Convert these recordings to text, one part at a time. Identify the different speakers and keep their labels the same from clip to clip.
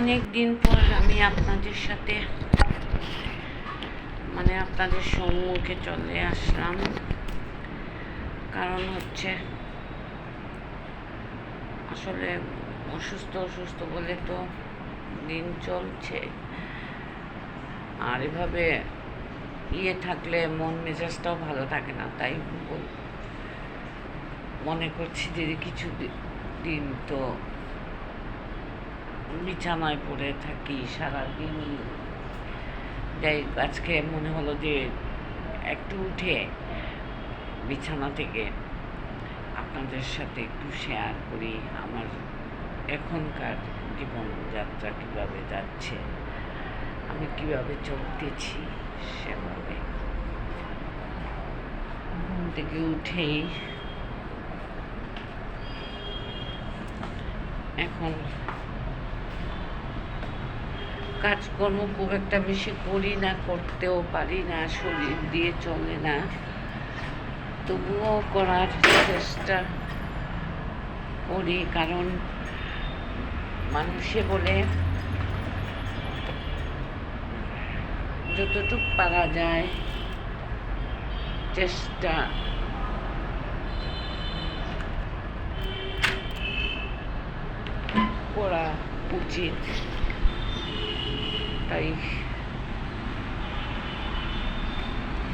Speaker 1: অনেক দিন পর আমি আপনাদের সাথে মানে আপনাদের সম্মুখে চলে আসলাম। কারণ হচ্ছে, আসলে অসুস্থ অসুস্থ বলে তো দিন চলছে। আর এভাবে ইয়ে থাকলে মন মেজাজটাও ভালো থাকে না, তাই মনে করছি যে কিছু দিন তো বিছানায় পড়ে থাকি সারাদিনই। যাই আজকে মনে হলো যে একটু উঠে বিছানা থেকে আপনাদের সাথে একটু শেয়ার করি আমার এখনকার জীবনযাত্রা কীভাবে যাচ্ছে, আমি কীভাবে চলতেছি সেভাবে। ঘুম থেকে উঠেই এখন কাজকর্ম খুব একটা বেশি করি না, করতেও পারি না, শরীর দিয়ে চলে না। তবুও করার চেষ্টা করি, কারণ মানুষে বলে, যতটুক পারা যায়, চেষ্টা। করা উচিত। তাই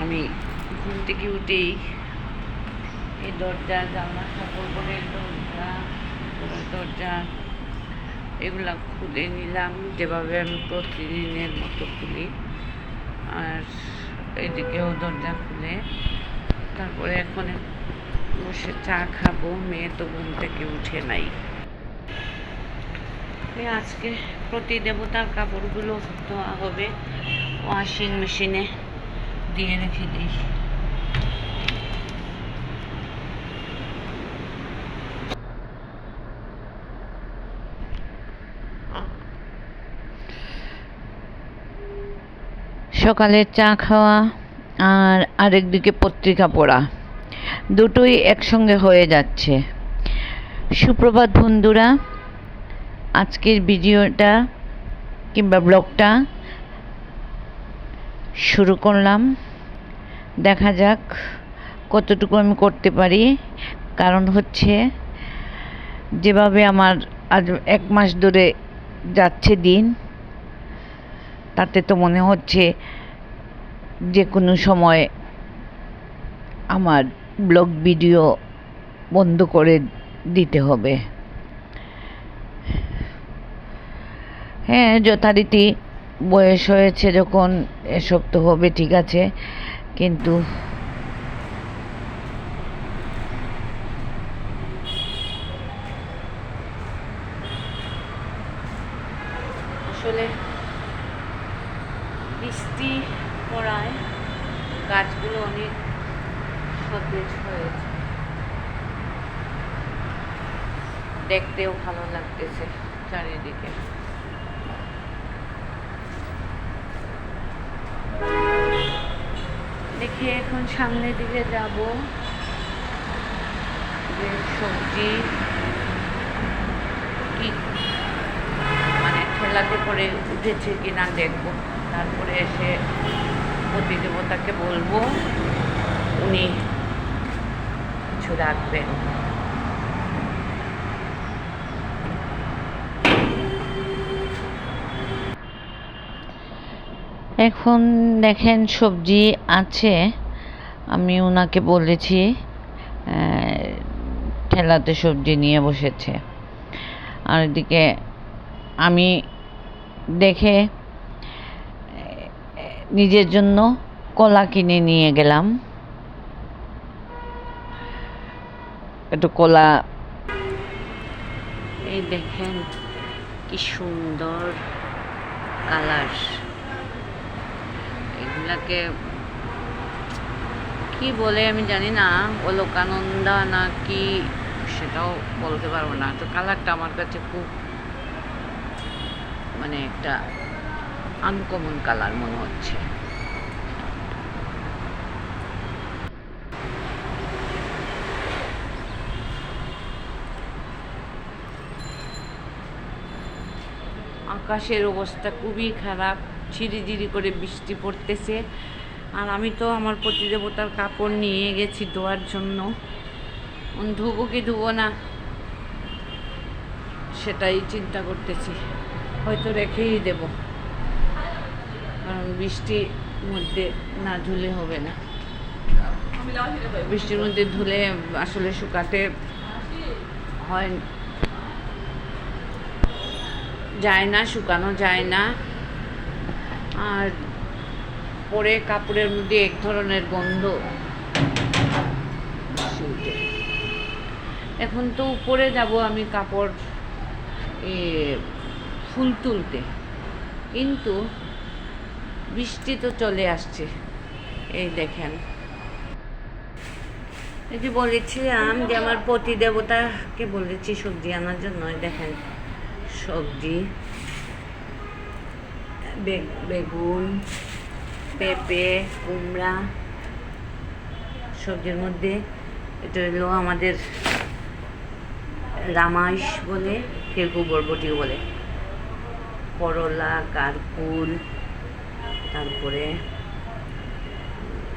Speaker 1: আমি ঘুম থেকে উঠেই এই দরজা, জানলা ঠাকুরঘরের দরজা দরজা এগুলা খুলে নিলাম। যেভাবে আমি প্রতিদিনের মতো খুলি। আর এদিকেও দরজা খুলে। তারপরে এখন বসে চা খাব। মেয়ে তো ঘুম থেকে উঠে নাই। এই আজকে প্রতি দেবতার কাপড়গুলো ধোয়া হবে। ওয়াশিং মেশিনে দিয়ে রেখে দিই। সকালের চা খাওয়া আর আরেকদিকে পত্রিকা পড়া। দুটোই একসঙ্গে হয়ে যাচ্ছে। সুপ্রভাত বন্ধুরা আজকের ভিডিওটা কিংবা ব্লগটা শুরু করলাম। দেখা যাক কতটুকু আমি করতে পারি। কারণ হচ্ছে যেভাবে আমার আজ এক মাস ধরে যাচ্ছে দিন, তাতে তো মনে হচ্ছে যে কোনো সময় আমার ব্লগ ভিডিও বন্ধ করে দিতে হবে। হ্যাঁ যথারীতি বয়স হয়েছে যখন এসব তো হবে, ঠিক আছে। কিন্তু আসলে বৃষ্টি পড়ায় গাছগুলো অনেক সতেজ হয়েছে। দেখতেও ভালো লাগতেছে চারিদিকে। দেখি এখন সামনের দিকে যাব। যে সবজি, কি মানে ঠেলাতে করে উঠেছে কি না দেখব। তারপরে এসে প্রতি দেবতাকে বলব, উনি কিছু রাখবেন। এখন দেখেন সবজি আছে, আমি ওনাকে বলেছি ঠেলাতে সবজি নিয়ে বসেছে। আর এদিকে আমি দেখে, নিজের জন্য কলা কিনে নিয়ে গেলাম। একটু কলা। এই দেখেন কি সুন্দর কালার। এগুলাকে কি বলে আমি জানি না, অলকানন্দা না কি সেটাও বলতে পারব না। তো কালারটা আমার কাছে খুব মানে একটা আনকমন কালার মনে হচ্ছে। আকাশের অবস্থা খুবই খারাপ। ঝিরিঝিরি করে বৃষ্টি পড়তেছে। আর আমি তো আমার প্রতিদেবতার কাপড় নিয়ে গেছি ধোয়ার জন্য। ধুবো কি ধুবো না, সেটাই চিন্তা করতেছি। হয়তো রেখেই দেব। কারণ বৃষ্টির মধ্যে না ধুলে হবে না। বৃষ্টির মধ্যে ধুলে আসলে শুকাতে হয় যায় না, শুকানো যায় না। আর পরে কাপড়ের মধ্যে এক ধরনের গন্ধ। এখন তো উপরে যাব আমি কাপড় এ, ফুল তুলতে। কিন্তু বৃষ্টি তো চলে আসছে এই দেখেন। এই যে বলেছিলাম যে আমার পতি দেবতাকে বলেছি সবজি আনার জন্য দেখেন সবজি। বেগুন পেঁপে কুমড়া, সবজির মধ্যে। এটা হলো আমাদের রামাইশ বলে কেউ কেউ বরবটিও বলে। করলা, কারকুল, তারপরে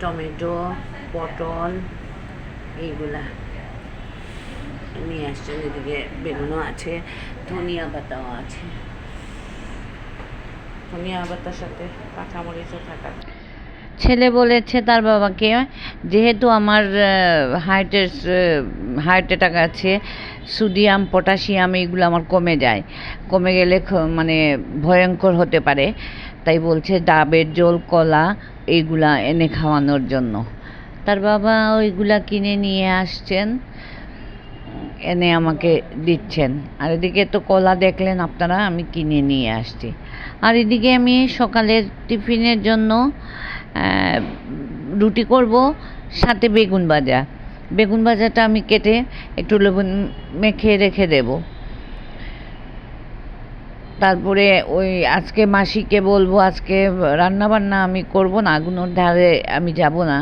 Speaker 1: টমেটো, পটল, এইগুলা নিয়ে আসছেন। এদিকে বেগুনও আছে, ধনিয়া পাতাও আছে। ধনিয়া সাথে কাঁচামরিচও থাকার।
Speaker 2: ছেলে বলেছে তার বাবাকে, যেহেতু আমার হার্টের হার্টে অ্যাটাক আছে সোডিয়াম পটাশিয়াম এইগুলো আমার কমে যায়। কমে গেলে মানে ভয়ঙ্কর হতে পারে। তাই বলছে, ডাবের জল, কলা এইগুলা এনে খাওয়ানোর জন্য। তার বাবা ওইগুলা কিনে নিয়ে আসছেন। এনে আমাকে দিচ্ছেন। আর এদিকে তো কলা দেখলেন আপনারা, আমি কিনে নিয়ে আসছি। আর এদিকে আমি সকালের টিফিনের জন্য রুটি করব, সাথে বেগুন ভাজা। বেগুন ভাজাটা আমি কেটে একটু লবণ মেখে রেখে দেব। তারপরে ওই আজকে মাসিকে বলব, আজকে রান্না বান্না আমি করব না, আগুনোর ধারে আমি যাব না।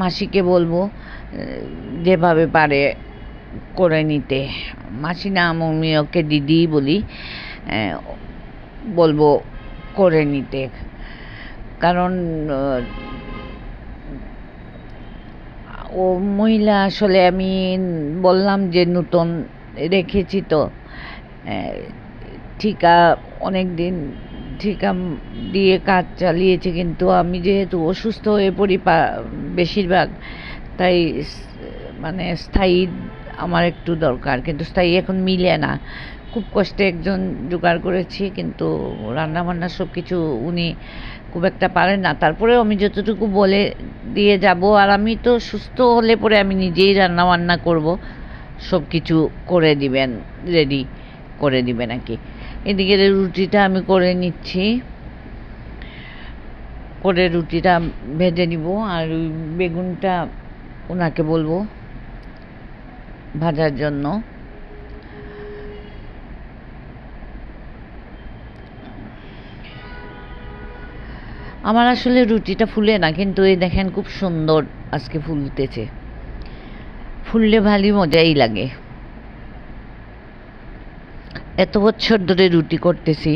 Speaker 2: মাসিকে বলব যেভাবে পারে করে নিতে। মাসি না আমি ওকে দিদি বলি বলব করে নিতে। কারণ ও মহিলা আসলে আমি বললাম যে নতুন রেখেছি তো। ঠিকা অনেক দিন ঠিকা দিয়ে কাজ চালিয়েছে কিন্তু আমি যেহেতু অসুস্থ হয়ে পড়ি বেশিরভাগ, তাই মানে স্থায়ী আমার একটু দরকার, কিন্তু স্থায়ী এখন মিলে না। খুব কষ্টে একজন জোগাড় করেছি, কিন্তু রান্না বান্না সব কিছু উনি খুব একটা পারেন না। তারপরেও আমি যতটুকু বলে দিয়ে যাব, আর আমি তো সুস্থ হলে পরে আমি নিজেই রান্না বান্না করব সব কিছু করে দিবেন, রেডি করে দিবেন আর কি। এদিকে রুটিটা আমি করে নিচ্ছি। করে রুটিটা ভেজে নিব, আর বেগুনটা ওনাকে বলব। ভাজার জন্য। আমার আসলে রুটিটা ফুলে না, কিন্তু এই দেখেন খুব সুন্দর আজকে ফুলতেছে। ফুললে ভালোই মজাই লাগে। এত বছর ধরে রুটি করতেছি,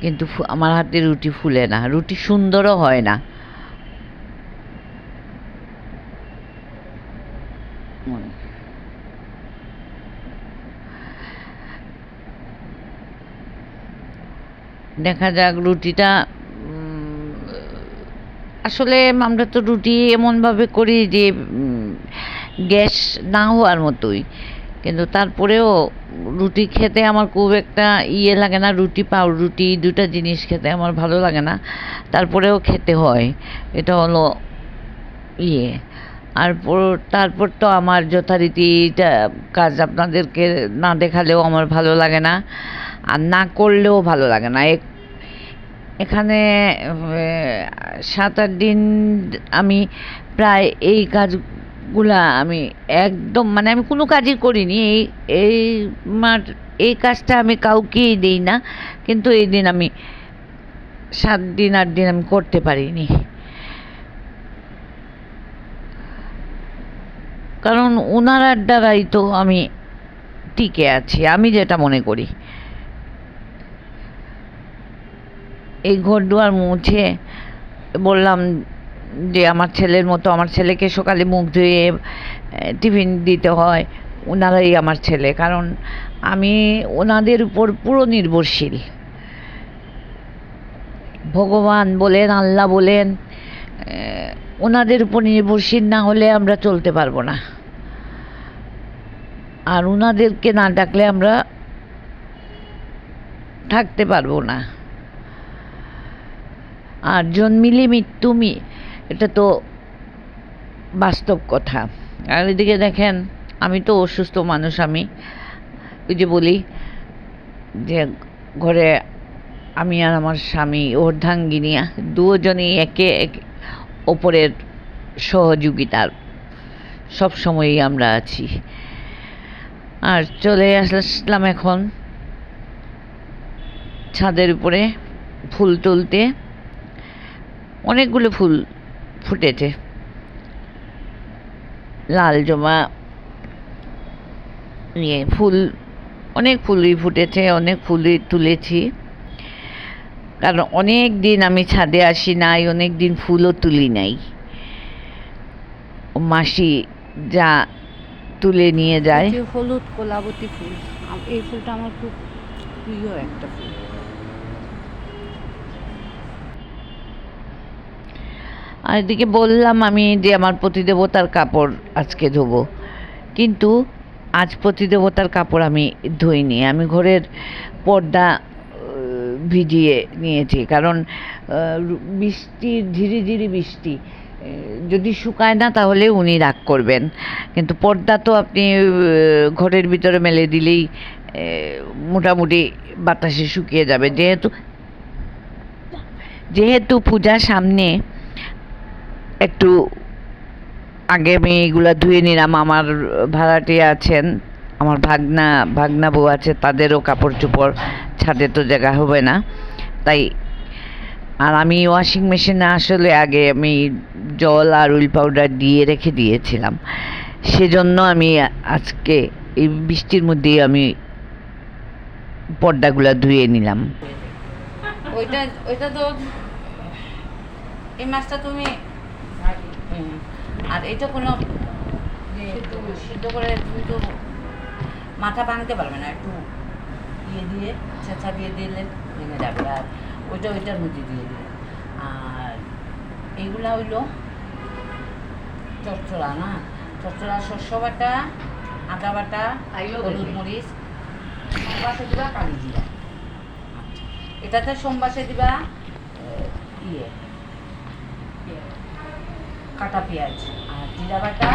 Speaker 2: কিন্তু আমার হাতে রুটি ফুলে না। রুটি সুন্দরও হয় না। দেখা যাক, রুটিটা আসলে আমরা তো রুটি এমনভাবে করি যে গ্যাস না হওয়ার মতোই। কিন্তু তারপরেও রুটি খেতে আমার খুব একটা ইয়ে লাগে না, রুটি, পাউরুটি দুটা জিনিস খেতে আমার ভালো লাগে না। তারপরেও খেতে হয়। এটা হলো ইয়ে। আর পর- তারপর তো আমার যথারীতি কাজ আপনাদেরকে না দেখালেও আমার ভালো লাগে না। আর না করলেও ভালো লাগে না। এক এখানে সাত আট দিন আমি প্রায় এই কাজগুলা আমি একদম মানে আমি কোনো কাজই করিনি। এই এই মার এই কাজটা আমি কাউকেই দিই না। কিন্তু এই দিন আমি সাত দিন, আট দিন আমি করতে পারিনি। কারণ ওনার দ্বারাই তো আমি টিকে আছি, আমি যেটা মনে করি। এই ঘর দুয়ার মুছে বললাম যে আমার ছেলের মতো, আমার ছেলেকে সকালে মুখ ধুয়ে টিফিন দিতে হয় ওনারাই আমার ছেলে। কারণ আমি ওনাদের উপর পুরো নির্ভরশীল। ভগবান বলেন, আল্লাহ বলেন ওনাদের উপর নির্ভরশীল না হলে আমরা চলতে পারব না। আর ওনাদেরকে না ডাকলে আমরা থাকতে পারব না। আর জন্মিলে মৃত্যু মি এটা তো বাস্তব কথা। আর এদিকে দেখেন, আমি তো অসুস্থ মানুষ আমি। ওই যে বলি যে ঘরে আমি আর আমার স্বামী অর্ধাঙ্গিনী, দুজনেই একে এক ওপরের সহযোগিতার সব সময়ই আমরা আছি। আর চলে আসলাম এখন ছাদের উপরে ফুল তুলতে। অনেকগুলো ফুল ফুটেছে। লাল জমা নিয়ে ফুল, অনেক ফুলই ফুটেছে, অনেক ফুলই তুলেছি। কারণ অনেক দিন আমি ছাদে আসি নাই অনেক দিন ফুলও তুলি নাই। মাসি যা তুলে নিয়ে যায়।
Speaker 1: হলুদ কোলাবতী ফুল এই ফুলটা আমার খুব প্রিয় একটা ফুল।
Speaker 2: আর এদিকে বললাম আমি যে আমার প্রতিদেবতার কাপড় আজকে ধোবো। কিন্তু আজ প্রতিদেবতার কাপড় আমি ধুইনি, আমি ঘরের পর্দা ভিজিয়ে নিয়েছি। কারণ বৃষ্টি ধীরে ধীরে বৃষ্টি যদি শুকায় না তাহলে উনি রাগ করবেন। কিন্তু পর্দা তো আপনি ঘরের ভিতরে মেলে দিলেই মোটামুটি বাতাসে শুকিয়ে যাবে। যেহেতু যেহেতু পূজা সামনে একটু আগে আমি এগুলা ধুয়ে নিলাম। আমার ভাড়াটিয়া আছেন, আমার ভাগনা ভাগনা বউ আছে, তাদেরও কাপড় চোপড় ছাদে তো জায়গা হবে না। তাই, আর আমি ওয়াশিং মেশিনে আসলে আগে আমি জল আর উইল পাউডার দিয়ে রেখে দিয়েছিলাম। সেজন্য আমি আজকে এই বৃষ্টির মধ্যেই আমি পর্দাগুলা ধুয়ে নিলাম।
Speaker 1: ওইটা ওইটা তো এই মাছটা তুমি আর এটা কোনো সিদ্ধ করে। তুমি তো মাথা ভাঙতে পারবে না একটু ইয়ে দিয়ে ছেঁচা দিয়ে দিলে ভেঙে যাবে। আর ওইটা ওইটার মধ্যে দিয়ে দিলে। আর এইগুলা হইল চচ্চড়া না? চচ্চড়া শস্য বাটা আদা বাটা হলুদ মরিচ সোমবাসে দিবা কালি জিরা আচ্ছা। এটাতে সোমবাসে দিবা ইয়ে। কাটা পেঁয়াজ আর জিরা বাটা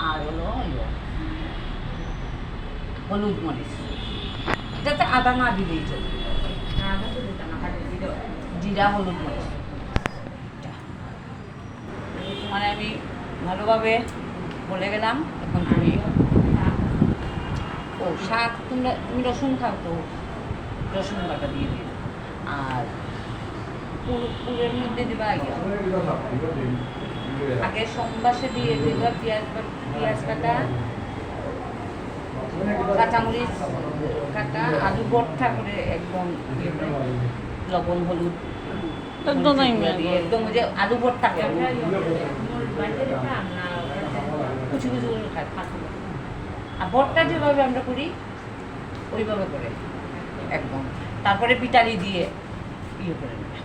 Speaker 1: আর হলো ইয়ে হলুদ মরিচ। এটাতে আদা না দিলেই চলবে জিরা হলুদ মরিচ। মানে আমি ভালোভাবে বলে গেলাম এখন তুমি ও শাক তোমরা তুমি রসুন খাও তো রসুন বাটা দিয়ে দিও। আর পুর- পুরের মধ্যে দিবা আগে। আগে সোমবাসে দিয়ে দিবা পেঁয়াজ পেঁয়াজ কাটা কাঁচামরিচ কাটা আলু ভর্তা করে একদম ইয়ে লবণ হলুদ একদম যে আলু ভর্তা করে। কুচি কুচি করে খায় আর ভর্তা যেভাবে আমরা করি ওইভাবে করে একদম। তারপরে পিটালি দিয়ে ইয়ে করে নেবে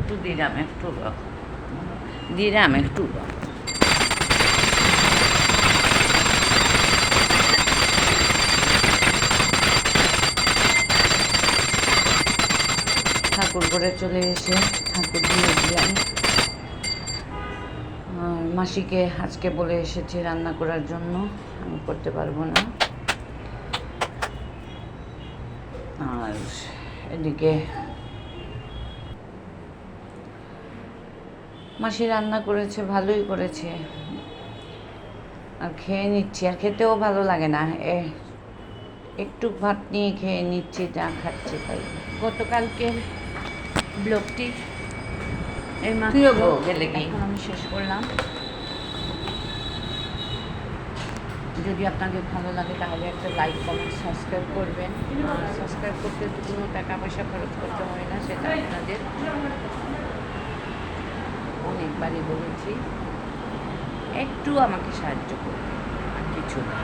Speaker 3: একটু দিলাম একটু দিলাম একটু ঠাকুর করে চলে এসে ঠাকুর দিয়ে দিলাম। মাসিকে আজকে বলে এসেছি রান্না করার জন্য। আমি করতে পারব না। আর এদিকে মাসি রান্না করেছে ভালোই করেছে। আর খেয়ে নিচ্ছি আর খেতেও ভালো লাগে না। এ একটু ভাত নিয়ে খেয়ে নিচ্ছি যা খাচ্ছি তাই। গতকালকের ব্লগটি
Speaker 2: এই
Speaker 1: তুইও
Speaker 2: মাত্র গেলে
Speaker 1: এখন আমি শেষ করলাম। যদি আপনাদের ভালো লাগে তাহলে একটা লাইক কমেন্ট সাবস্ক্রাইব করবেন। সাবস্ক্রাইব করতে কোনো টাকা পয়সা খরচ করতে হয় না সেটা আপনাদের। অনেকবারই বলেছি একটু আমাকে সাহায্য করবে আর কিছু না।